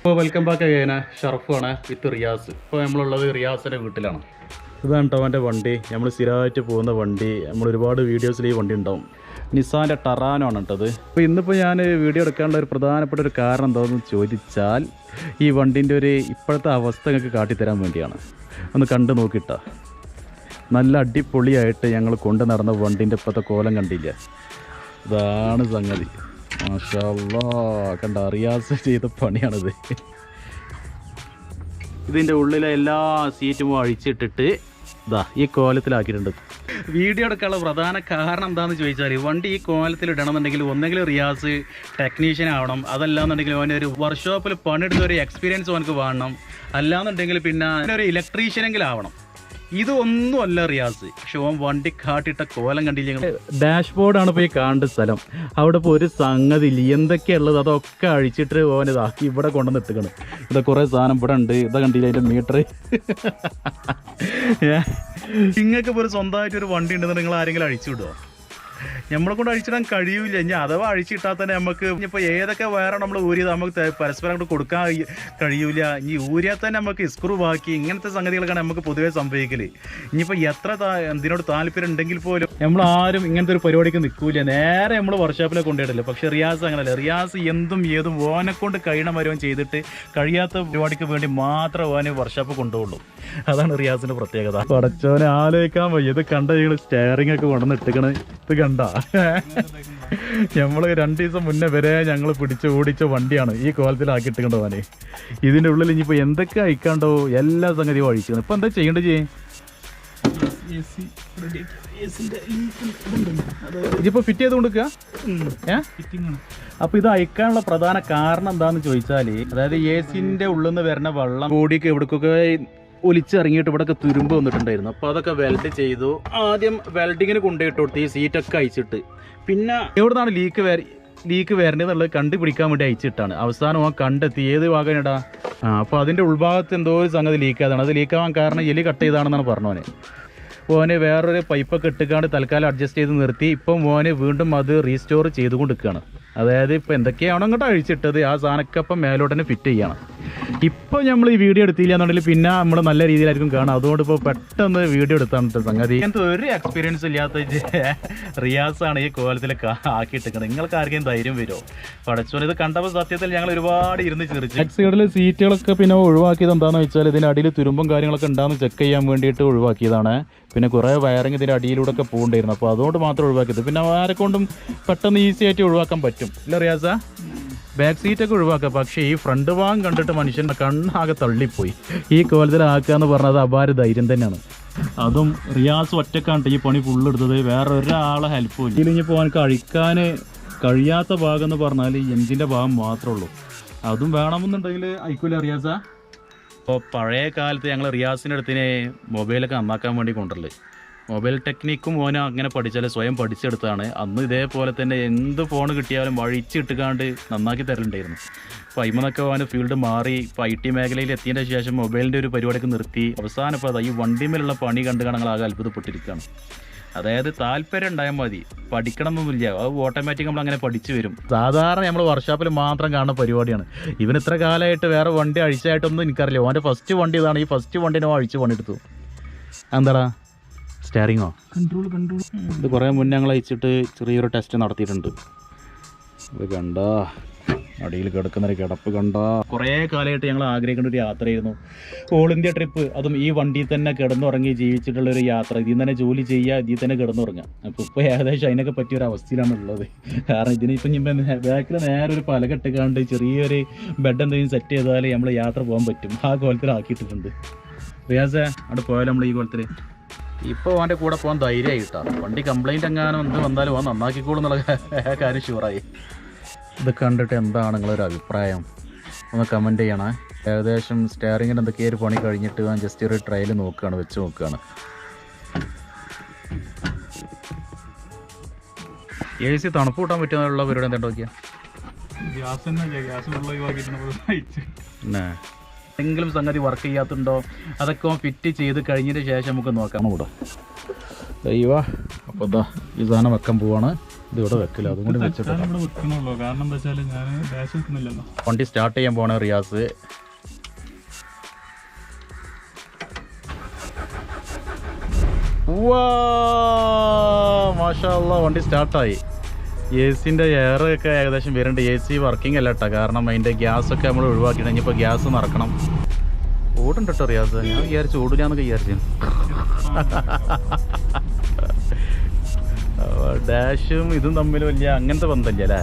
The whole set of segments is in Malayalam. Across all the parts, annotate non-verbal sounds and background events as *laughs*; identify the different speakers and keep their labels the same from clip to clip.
Speaker 1: അപ്പോൾ വെൽക്കം ബാക്ക് അഗൈന ഷറഫാണ് വിത്ത് റിയാസ്. ഇപ്പോൾ നമ്മളുള്ളത് റിയാസിന്റെ വീട്ടിലാണ്. ഇതാണ് കേട്ടോ അവന്റെ വണ്ടി. നമ്മൾ സ്ഥിരമായിട്ട് പോകുന്ന വണ്ടി. നമ്മൾ ഒരുപാട് വീഡിയോസിൽ ഈ വണ്ടി ഉണ്ടാവും. നിസാന്റെ ടറാനോ ആണ് കേട്ടത് അപ്പോൾ ഇന്നിപ്പോൾ ഞാൻ വീഡിയോ എടുക്കാനുള്ള ഒരു പ്രധാനപ്പെട്ട ഒരു കാരണം എന്താണെന്ന് ചോദിച്ചാൽ ഈ വണ്ടിന്റെ ഒരു ഇപ്പോഴത്തെ അവസ്ഥ നിങ്ങൾക്ക് കാട്ടിത്തരാൻ വേണ്ടിയാണ്. ഒന്ന് കണ്ടു നോക്കിയിട്ട നല്ല അടിപൊളിയായിട്ട് ഞങ്ങൾ കൊണ്ടു നടന്ന വണ്ടിന്റെ ഇപ്പോഴത്തെ കോലം കണ്ടില്ല? ഇതാണ് സംഗതി. കണ്ട റിയാസ് ചെയ്ത പണിയാണിത്. ഇതിന്റെ ഉള്ളിലെ എല്ലാ സീറ്റും അഴിച്ചിട്ടിട്ട് ഇതാ ഈ കോലത്തിലാക്കിയിട്ടുണ്ട്. വീഡിയോ എടുക്കാനുള്ള പ്രധാന കാരണം എന്താണെന്ന് ചോദിച്ചാൽ വണ്ടി ഈ കോലത്തിൽ ഇടണമെന്നുണ്ടെങ്കിൽ ഒന്നെങ്കിലും റിയാസ് ടെക്നീഷ്യൻ ആവണം. അതല്ലാന്നുണ്ടെങ്കിൽ അവന് ഒരു വർക്ക്ഷോപ്പിൽ പണിയെടുത്ത ഒരു എക്സ്പീരിയൻസ് അവനക്ക് വേണം അല്ലാന്നുണ്ടെങ്കിൽ പിന്നെ ഒരു ഇലക്ട്രീഷ്യനെങ്കിലും ആവണം. ഇതൊന്നും അല്ല റിയാസ്. പക്ഷെ ഓൻ വണ്ടി കാട്ടിട്ട കോലം കണ്ടില്ല ഡാഷ്ബോർഡാണ് ഇപ്പോൾ ഈ കാണേണ്ട സ്ഥലം. അവിടെ ഇപ്പോൾ ഒരു സംഗതി ഇല്ല എന്തൊക്കെയുള്ളത് അതൊക്കെ അഴിച്ചിട്ട് ഓൻ ഇതാക്കി ഇവിടെ കൊണ്ടുവന്ന് എത്തുകയാണ് ഇവിടെ കുറേ സാധനം ഇവിടെ ഉണ്ട്. ഇതാ കണ്ടില്ല അതിന്റെ മീറ്റർ? *laughs* നിങ്ങൾക്ക് ഇപ്പോൾ ഒരു സ്വന്തമായിട്ട് ഒരു വണ്ടി ഉണ്ടെന്ന് നിങ്ങൾ ആരെങ്കിലും അഴിച്ചു വിടുമോ നമ്മളെ കൊണ്ട് അഴിച്ചിടാൻ കഴിയൂല. ഇനി അഥവാ അഴിച്ചിട്ടാൽ തന്നെ നമുക്ക് ഇനിയിപ്പോൾ ഏതൊക്കെ വേറെ നമ്മൾ ഊരിയത് നമുക്ക് പരസ്പരം അങ്ങോട്ട് കൊടുക്കാൻ കഴി- കഴിയൂല. ഇനി ഊരിയാൽ തന്നെ നമുക്ക് സ്ക്രൂ ബാക്കി. ഇങ്ങനത്തെ സംഗതികളൊക്കെയാണ് നമുക്ക് പൊതുവേ സംഭവിക്കൽ. ഇനിയിപ്പോൾ എത്ര ഇതിനോട് താല്പര്യം ഉണ്ടെങ്കിൽ പോലും നമ്മൾ ആരും ഇങ്ങനത്തെ ഒരു പരിപാടിക്ക് നിൽക്കൂല. നേരെ നമ്മൾ വർക്ക്ഷോപ്പിലേക്ക് കൊണ്ടുപോയിട്ടില്ല പക്ഷെ റിയാസ് അങ്ങനല്ല. റിയാസ് എന്തും ഏതും ഓനെ കൊണ്ട് കഴിയണം മരവും ചെയ്തിട്ട് കഴിയാത്ത പരിപാടിക്ക് വേണ്ടി മാത്രം ഓന് വർക്ക്ഷോപ്പ് കൊണ്ടുപോകുള്ളൂ. അതാണ് റിയാസിന്റെ പ്രത്യേകത. പടച്ചോനെ ആലോചിക്കാൻ വയ്യ. ഇത് കണ്ട ഞങ്ങൾ സ്റ്റെയറിംഗ് ഒക്കെ കൊണ്ടുവന്ന് ഇട്ടിക്കണേ ഇത് കണ്ട? ഞമ്മൾ രണ്ടു ദിവസം മുന്നേ വരെ ഞങ്ങൾ പിടിച്ച് ഓടിച്ച വണ്ടിയാണ് ഈ കോലത്തിലാക്കി ഇട്ടുകൊണ്ട് പോവാന്. ഇതിന്റെ ഉള്ളിൽ ഇനിയിപ്പോ എന്തൊക്കെ അയക്കാണ്ടോ എല്ലാ സംഗതിയും അഴിച്ചു ഇപ്പൊ എന്താ ചെയ്യേണ്ടത് ചെയ്യേ? ഇതിപ്പോ ഫിറ്റ് ചെയ്ത് കൊടുക്കുക അപ്പൊ ഇത് അയക്കാനുള്ള പ്രധാന കാരണം എന്താന്ന് ചോദിച്ചാൽ അതായത് എ സിന്റെ ഉള്ളിൽ നിന്ന് വരുന്ന വെള്ളം ബോഡിക്ക് എവിടേക്കൊക്കെ ഒലിച്ചിറങ്ങിയിട്ട് ഇവിടെയൊക്കെ തുരുമ്പ് വന്നിട്ടുണ്ടായിരുന്നു. അപ്പോൾ അതൊക്കെ വെൽഡ് ചെയ്തു. ആദ്യം വെൽഡിങ്ങിന് കൊണ്ടുപോയിട്ട് കൊടുത്ത് ഈ സീറ്റൊക്കെ അയച്ചിട്ട് പിന്നെ എവിടുന്നാണ് ലീക്ക് വര ലീക്ക് വരേണ്ടത് എന്നുള്ളത് കണ്ടുപിടിക്കാൻ വേണ്ടി അയച്ചിട്ടാണ് അവസാനം ആ കണ്ടെത്തി. ഏത് ഭാഗം ആ അപ്പോൾ അതിന്റെ ഉൾഭാഗത്ത് എന്തോ ഒരു സംഗതി ലീക്കാതാണ് അത് ലീക്കാവാൻ കാരണം എലി കട്ട് ചെയ്താണെന്നാണ് പറഞ്ഞോനെ. മോന് വേറൊരു പൈപ്പൊക്കെ ഇട്ടുകാണ്ട് തൽക്കാലം അഡ്ജസ്റ്റ് ചെയ്ത് നിർത്തി. ഇപ്പം മോനെ വീണ്ടും അത് റീസ്റ്റോർ ചെയ്തുകൊണ്ടിരിക്കുകയാണ്. അതായത് ഇപ്പം എന്തൊക്കെയാണോ അങ്ങോട്ട് അഴിച്ചിട്ടത്. ആ സാധനമൊക്കെ അപ്പം മേലോട്ട് ഫിറ്റ് ചെയ്യണം. ഇപ്പം നമ്മൾ ഈ വീഡിയോ എടുത്തില്ല എന്നുണ്ടെങ്കിൽ പിന്നെ നമ്മൾ നല്ല രീതിയിലായിരിക്കും കാണാം അതുകൊണ്ട് ഇപ്പോൾ പെട്ടെന്ന് വീഡിയോ എടുത്താണ് സംഗതി. ഇങ്ങനത്തെ ഒരു എക്സ്പീരിയൻസ് ഇല്ലാത്ത റിയാസ് ആണ് ഈ കോലത്തിലൊക്കെ ആക്കിയിട്ടിരിക്കുന്നത്. നിങ്ങൾക്ക് ആർക്കെങ്കിലും ധൈര്യം വരുമോ? പടച്ചോൻ ഇത് കണ്ടപ്പോൾ സത്യത്തിൽ ഞങ്ങൾ ഒരുപാട് ഇരുന്ന് ചിരിച്ചു. ബാക്ക് സൈഡിൽ സീറ്റുകളൊക്കെ പിന്നെ ഒഴിവാക്കിയത് എന്താണെന്ന് വെച്ചാൽ ഇതിന്റെ അടിയിൽ തുരുമ്പും കാര്യങ്ങളൊക്കെ ഉണ്ടാകുന്ന ചെക്ക് ചെയ്യാൻ വേണ്ടിയിട്ട് ഒഴിവാക്കിയതാണ്. പിന്നെ കുറേ വയറിങ് ഇതിന്റെ അടിയിലൂടെ ഒക്കെ പോകേണ്ടിയിരുന്നു അപ്പോൾ അതുകൊണ്ട് മാത്രം ഒഴിവാക്കിയത്. പിന്നെ ആരെ കൊണ്ടും പെട്ടെന്ന് ഈസി ആയിട്ട് ഒഴിവാക്കാൻ പറ്റും. ഇല്ല റിയാസ? ബാക്ക് സീറ്റൊക്കെ ഒഴിവാക്കാം. പക്ഷേ ഈ ഫ്രണ്ട് ഭാഗം കണ്ടിട്ട് മനുഷ്യന്റെ കണ്ണാകെ തള്ളിപ്പോയി. ഈ കോലത്തിലാക്കുക എന്ന് പറഞ്ഞത് അപാര ധൈര്യം തന്നെയാണ്. അതും റിയാസ് ഒറ്റക്കാണ്ട് ഈ പണി ഫുള്ളെടുത്തത് വേറെ ഒരാളെ ഹെൽപ്പ് ഇല്ല. ഇതിലിപ്പോൾ കഴിക്കാൻ കഴിയാത്ത ഭാഗം എന്ന് പറഞ്ഞാൽ എഞ്ചിന്റെ ഭാഗം മാത്രമേ ഉള്ളൂ. അതും വേണമെന്നുണ്ടെങ്കിൽ അയക്കൂല റിയാസ? അപ്പോൾ പഴയ കാലത്ത് ഞങ്ങൾ റിയാസിന്റെ അടുത്തിന് മൊബൈലൊക്കെ നന്നാക്കാൻ വേണ്ടി കൊണ്ടുവരൽ. മൊബൈൽ ടെക്നിക്കും ഓന അങ്ങനെ പഠിച്ചാൽ സ്വയം പഠിച്ചെടുത്താണ് അന്ന് ഇതേപോലെ തന്നെ എന്ത് ഫോൺ കിട്ടിയാലും വഴിച്ചിട്ടുകാണ്ട് നന്നാക്കി തരലുണ്ടായിരുന്നു. അപ്പോൾ അയിമെന്നൊക്കെ ഓന് ഫീൽഡ് മാറി ഇപ്പോൾ ഐ ടി മേഖലയിൽ എത്തിയതിന്റെ ശേഷം മൊബൈലിന്റെ ഒരു പരിപാടിയൊക്കെ നിർത്തി. അവസാനം ഇപ്പോൾ അതാ ഈ വണ്ടിമേലുള്ള പണി കണ്ട് ആകെ അത്ഭുതപ്പെട്ടിരിക്കുകയാണ്. അതായത് താല്പര്യം ഉണ്ടായാൽ മതി. പഠിക്കണം അത് ഓട്ടോമാറ്റിക് നമ്മൾ അങ്ങനെ പഠിച്ചു വരും. സാധാരണ നമ്മൾ വർക്ക്ഷോപ്പിൽ മാത്രം കാണുന്ന പരിപാടിയാണ്. ഇവൻ ഇത്ര കാലമായിട്ട് വേറെ വണ്ടി അഴിച്ചായിട്ടൊന്നും എനിക്കറിയില്ല. ഓന്റെ ഫസ്റ്റ് വണ്ടി ഇതാണ്. ഈ ഫസ്റ്റ് വണ്ടിനോ അഴിച്ച് പണിയെടുത്തു. എന്താടാ? സ്റ്റാറിങ്ങോ
Speaker 2: കൺട്രോൾ കൺട്രോൾ
Speaker 1: ഇത് കുറേ മുന്നേ ഞങ്ങൾ അയച്ചിട്ട് ചെറിയൊരു ടെസ്റ്റ് നടത്തിയിട്ടുണ്ട്. ഇത് കണ്ടാ അടിയിൽ കിടക്കുന്ന ഒരു കിടപ്പ് കണ്ടാ. കുറേ കാലമായിട്ട് ഞങ്ങൾ ആഗ്രഹിക്കേണ്ട ഒരു യാത്രയായിരുന്നു. ഓൾ ഇന്ത്യ ട്രിപ്പ് അതും ഈ വണ്ടിയിൽ തന്നെ കിടന്നുറങ്ങി ജീവിച്ചിട്ടുള്ള ഒരു യാത്ര. ഇതിൽ തന്നെ ജോലി ചെയ്യുക ഇതിൽ തന്നെ കിടന്നുറങ്ങുക അപ്പോൾ ഇപ്പോൾ ഏകദേശം അതിനൊക്കെ പറ്റിയ ഒരു അവസ്ഥയിലാണ് ഉള്ളത് കാരണം ഇതിനിപ്പം ഇപ്പം ബാക്കിൽ നേരെ ഒരു പലകെട്ടുകാണ്ട് ചെറിയൊരു ബെഡ് എന്തെങ്കിലും സെറ്റ് ചെയ്താൽ നമ്മൾ യാത്ര പോകാൻ പറ്റും. ആ കോലത്തിലാക്കിയിട്ടുണ്ട് റിയാസേ അവിടെ പോയാലും നമ്മൾ ഈ കോലത്തിൽ ഇപ്പോൾ അവന്റെ കൂടെ പോകാൻ ധൈര്യമായിട്ടാണ് വണ്ടി കംപ്ലൈന്റ് എങ്ങാനും എന്ത് വന്നാലും അവൻ നന്നാക്കിക്കോളും എന്നുള്ള കാര്യം ഷുവറായി ഇത് കണ്ടിട്ട് എന്താണ് നിങ്ങളൊരു അഭിപ്രായം? ഒന്ന് കമന്റ് ചെയ്യണേ. ഏകദേശം സ്റ്റിയറിങ്ങിന് എന്തൊക്കെയോ ഒരു പണി കഴിഞ്ഞിട്ട് ഞാൻ ജസ്റ്റ് ഒരു ട്രയൽ നോക്കുകയാണ് വെച്ച് നോക്കുകയാണ് എ സി തണുപ്പ് കൂട്ടാൻ പറ്റുന്നുള്ള പരിപാടി എന്താ നോക്കിയാൽ
Speaker 2: ഗ്യാസ് ഗ്യാസ് ഒഴിവാക്കിയിട്ട്
Speaker 1: എന്തെങ്കിലും സംഗതി വർക്ക് ചെയ്യാത്തുണ്ടോ? അതൊക്കെ ഫിറ്റ് ചെയ്ത് കഴിഞ്ഞതിന് ശേഷം നമുക്ക് നോക്കാം. കൂടെ ദൈവ അപ്പോൾ ഇതാ ഈ സാധനം വെക്കാൻ പോവാണ്. ഇത് ഇവിടെ വെക്കില്ല അതും കൂടി
Speaker 2: ഇവിടെ
Speaker 1: വണ്ടി സ്റ്റാർട്ട് ചെയ്യാൻ പോണ റിയാസ്. മാഷാ വണ്ടി സ്റ്റാർട്ടായി എ സിന്റെ എയറൊക്കെ ഒക്കെ ഏകദേശം വരുന്നുണ്ട്. എ സി വർക്കിംഗ് അല്ല കേട്ടോ കാരണം അതിന്റെ ഗ്യാസ് ഒക്കെ നമ്മൾ ഒഴിവാക്കി ഇനിയിപ്പോൾ ഗ്യാസ് നിറക്കണം ഓടുണ്ട് കേട്ടോ റിയാസ്. ഞാൻ വിചാരിച്ചു ഓടില്ലാന്നൊക്കെ വിചാരിച്ചു. *laughs* ഡാഷും ഇതും തമ്മിൽ വലിയ അങ്ങനത്തെ ബന്ധമില്ല അല്ലേ?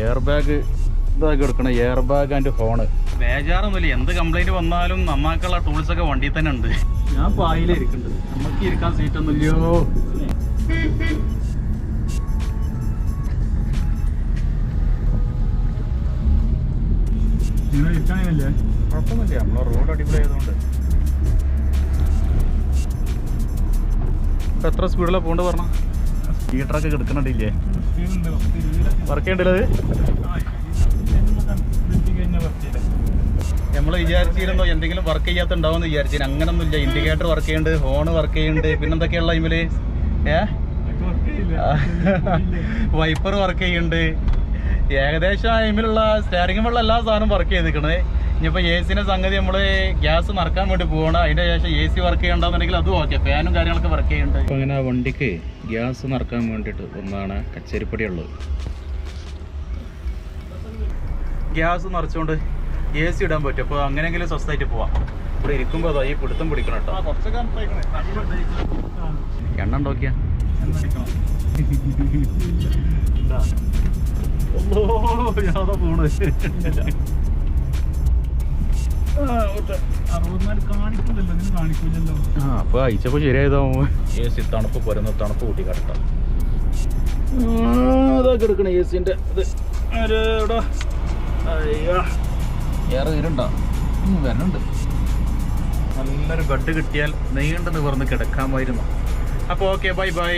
Speaker 2: എയർ
Speaker 1: ബാഗ് ഇതാക്കി എടുക്കണം എയർ ബാഗ് ആൻഡ് ഫോണ് ബേജാറൊന്നുമില്ല. എന്ത് കംപ്ലൈന്റ് വന്നാലും നന്നാക്കുള്ള ടൂൾസ് ഒക്കെ വണ്ടിയിൽ തന്നെ ഉണ്ട്. ഞാൻ പായിലിരിക്കുന്നുണ്ട് നമുക്ക് ഇരിക്കാൻ സീറ്റ് ഒന്നുമില്ലയോ
Speaker 2: നിങ്ങൾ ഇരിക്കാനില്ലേ?
Speaker 1: കുഴപ്പമൊന്നുമില്ല. നമ്മളെ റോഡ് അടിപൊളി ആയതുകൊണ്ട് ഇപ്പൊ എത്ര സ്പീഡിലാണ് പോകേണ്ടത് പറഞ്ഞ? സ്പീഡ് കിടക്കണില്ലേ വർക്ക് ചെയ്യേണ്ടത്? നമ്മൾ വിചാരിച്ചിരുന്നോ എന്തെങ്കിലും വർക്ക് ചെയ്യാത്തുണ്ടാവും വിചാരിച്ചിരുന്നു. വിചാരിച്ചു അങ്ങനൊന്നുമില്ല. ഇൻഡിക്കേറ്റർ വർക്ക് ചെയ്യുന്നുണ്ട് ഹോൺ വർക്ക് ചെയ്യുന്നുണ്ട്. പിന്നെന്തൊക്കെയുള്ള ഇതിൽ ഏ? വൈപ്പർ വർക്ക് ചെയ്യുന്നുണ്ട്. ഏകദേശം അതിലുള്ള സ്റ്റാരിങ് വെള്ളം എല്ലാ സാധനവും വർക്ക് ചെയ്തിരിക്കണേ. ഇനിയിപ്പോൾ എ സിന്റെ സംഗതി നമ്മൾ ഗ്യാസ് നിറക്കാൻ വേണ്ടി പോകണം അതിന്റെ ശേഷം എ സി വർക്ക് ചെയ്യണ്ടെന്നുണ്ടെങ്കിൽ അതും ഓക്കെ ഫാനും കാര്യങ്ങളൊക്കെ വർക്ക് ചെയ്യുന്നുണ്ട്. അപ്പോൾ അങ്ങനെ ആ വണ്ടിക്ക് ഗ്യാസ് നിറക്കാൻ വേണ്ടിയിട്ട് ഒന്നാണ് കച്ചേരിപ്പടി ഉള്ളത് ഗ്യാസ് നിറച്ചുകൊണ്ട് എ സി ഇടാൻ പറ്റും. അപ്പോൾ അങ്ങനെയെങ്കിലും സ്വസ്ഥമായിട്ട് പോവാം. ഇവിടെ ഇരിക്കുമ്പോൾ അതോ ഈ പിടുത്തം പിടിക്കണം കേട്ടോ. എണ്ണ ഉണ്ടോക്കിയാ അപ്പൊ അയച്ചപ്പോ ശരിയായതാവും എ സി തണുപ്പ് പോരുന്ന തണുപ്പ് കൂട്ടി കറക്റ്റാ അതൊക്കെ എടുക്കണ എ സിന്റെ ഇത് അയ്യോ. ഏറെ വരുണ്ടോ വരണുണ്ട് നല്ലൊരു ബെഡ് കിട്ടിയാൽ നീണ്ടു നിവർന്ന് കിടക്കാമായിരുന്നു അപ്പോൾ ഓക്കെ ബൈ ബൈ